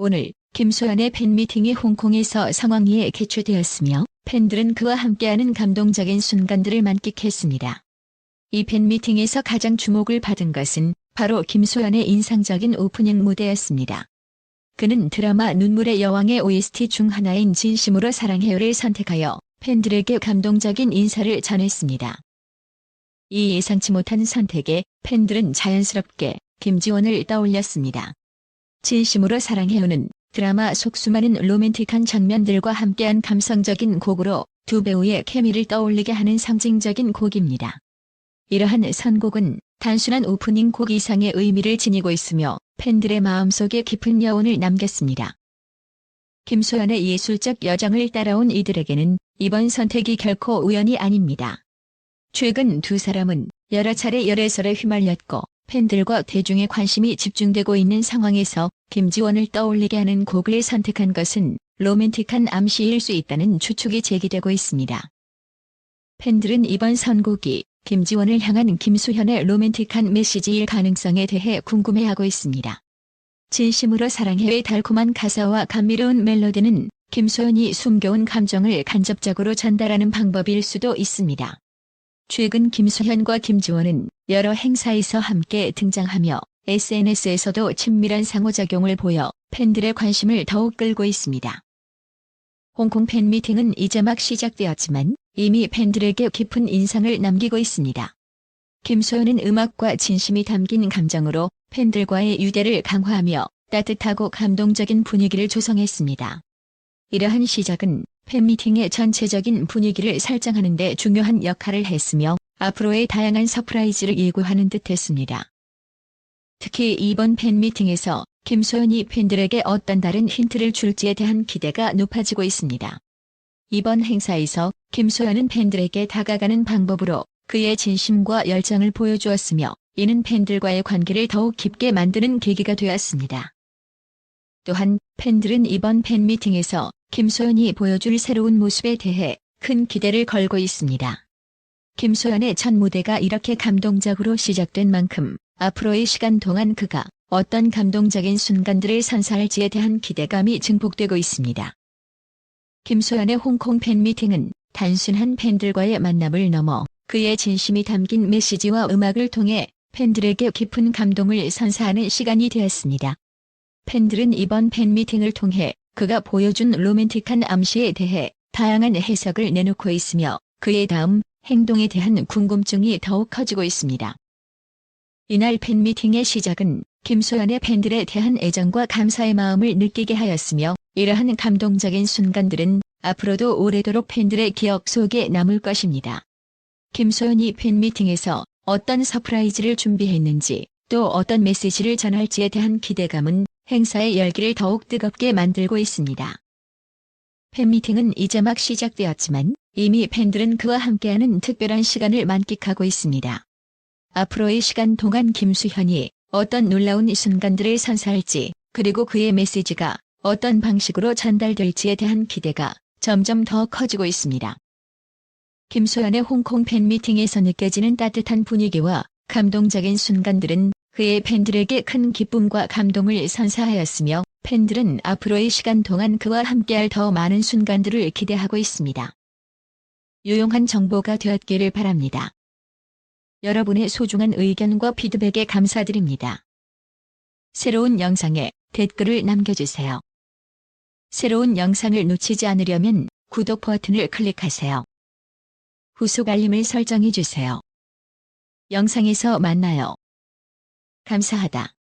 오늘 김소연의 팬미팅이 홍콩에서 상황리에 개최되었으며 팬들은 그와 함께하는 감동적인 순간들을 만끽했습니다. 이 팬미팅에서 가장 주목을 받은 것은 바로 김소연의 인상적인 오프닝 무대였습니다. 그는 드라마 눈물의 여왕의 OST 중 하나인 진심으로 사랑해요를 선택하여 팬들에게 감동적인 인사를 전했습니다. 이 예상치 못한 선택에 팬들은 자연스럽게 김지원을 떠올렸습니다. 진심으로 사랑해요는 드라마 속 수많은 로맨틱한 장면들과 함께한 감성적인 곡으로 두 배우의 케미를 떠올리게 하는 상징적인 곡입니다. 이러한 선곡은 단순한 오프닝 곡 이상의 의미를 지니고 있으며 팬들의 마음속에 깊은 여운을 남겼습니다. 김소연의 예술적 여정을 따라온 이들에게는 이번 선택이 결코 우연이 아닙니다. 최근 두 사람은 여러 차례 열애설에 휘말렸고 팬들과 대중의 관심이 집중되고 있는 상황에서 김지원을 떠올리게 하는 곡을 선택한 것은 로맨틱한 암시일 수 있다는 추측이 제기되고 있습니다. 팬들은 이번 선곡이 김지원을 향한 김수현의 로맨틱한 메시지일 가능성에 대해 궁금해하고 있습니다. 진심으로 사랑해의 달콤한 가사와 감미로운 멜로디는 김소연이 숨겨온 감정을 간접적으로 전달하는 방법일 수도 있습니다. 최근 김수현과 김지원은 여러 행사에서 함께 등장하며 SNS에서도 친밀한 상호작용을 보여 팬들의 관심을 더욱 끌고 있습니다. 홍콩 팬미팅은 이제 막 시작되었지만 이미 팬들에게 깊은 인상을 남기고 있습니다. 김소연은 음악과 진심이 담긴 감정으로 팬들과의 유대를 강화하며 따뜻하고 감동적인 분위기를 조성했습니다. 이러한 시작은 팬미팅의 전체적인 분위기를 설정하는 데 중요한 역할을 했으며 앞으로의 다양한 서프라이즈를 예고하는 듯 했습니다. 특히 이번 팬미팅에서 김소연이 팬들에게 어떤 다른 힌트를 줄지에 대한 기대가 높아지고 있습니다. 이번 행사에서 김소연은 팬들에게 다가가는 방법으로 그의 진심과 열정을 보여주었으며 이는 팬들과의 관계를 더욱 깊게 만드는 계기가 되었습니다. 또한 팬들은 이번 팬미팅에서 김소연이 보여줄 새로운 모습에 대해 큰 기대를 걸고 있습니다. 김소연의 첫 무대가 이렇게 감동적으로 시작된 만큼 앞으로의 시간 동안 그가 어떤 감동적인 순간들을 선사할지에 대한 기대감이 증폭되고 있습니다. 김소연의 홍콩 팬미팅은 단순한 팬들과의 만남을 넘어 그의 진심이 담긴 메시지와 음악을 통해 팬들에게 깊은 감동을 선사하는 시간이 되었습니다. 팬들은 이번 팬미팅을 통해 그가 보여준 로맨틱한 암시에 대해 다양한 해석을 내놓고 있으며 그의 다음 행동에 대한 궁금증이 더욱 커지고 있습니다. 이날 팬미팅의 시작은 김소연의 팬들에 대한 애정과 감사의 마음을 느끼게 하였으며 이러한 감동적인 순간들은 앞으로도 오래도록 팬들의 기억 속에 남을 것입니다. 김소연이 팬미팅에서 어떤 서프라이즈를 준비했는지 또 어떤 메시지를 전할지에 대한 기대감은 행사의 열기를 더욱 뜨겁게 만들고 있습니다. 팬미팅은 이제 막 시작되었지만 이미 팬들은 그와 함께하는 특별한 시간을 만끽하고 있습니다. 앞으로의 시간 동안 김수현이 어떤 놀라운 순간들을 선사할지 그리고 그의 메시지가 어떤 방식으로 전달될지에 대한 기대가 점점 더 커지고 있습니다. 김소연의 홍콩 팬미팅에서 느껴지는 따뜻한 분위기와 감동적인 순간들은 그의 팬들에게 큰 기쁨과 감동을 선사하였으며 팬들은 앞으로의 시간 동안 그와 함께할 더 많은 순간들을 기대하고 있습니다. 유용한 정보가 되었기를 바랍니다. 여러분의 소중한 의견과 피드백에 감사드립니다. 새로운 영상에 댓글을 남겨주세요. 새로운 영상을 놓치지 않으려면 구독 버튼을 클릭하세요. 후속 알림을 설정해 주세요. 영상에서 만나요. 감사하다.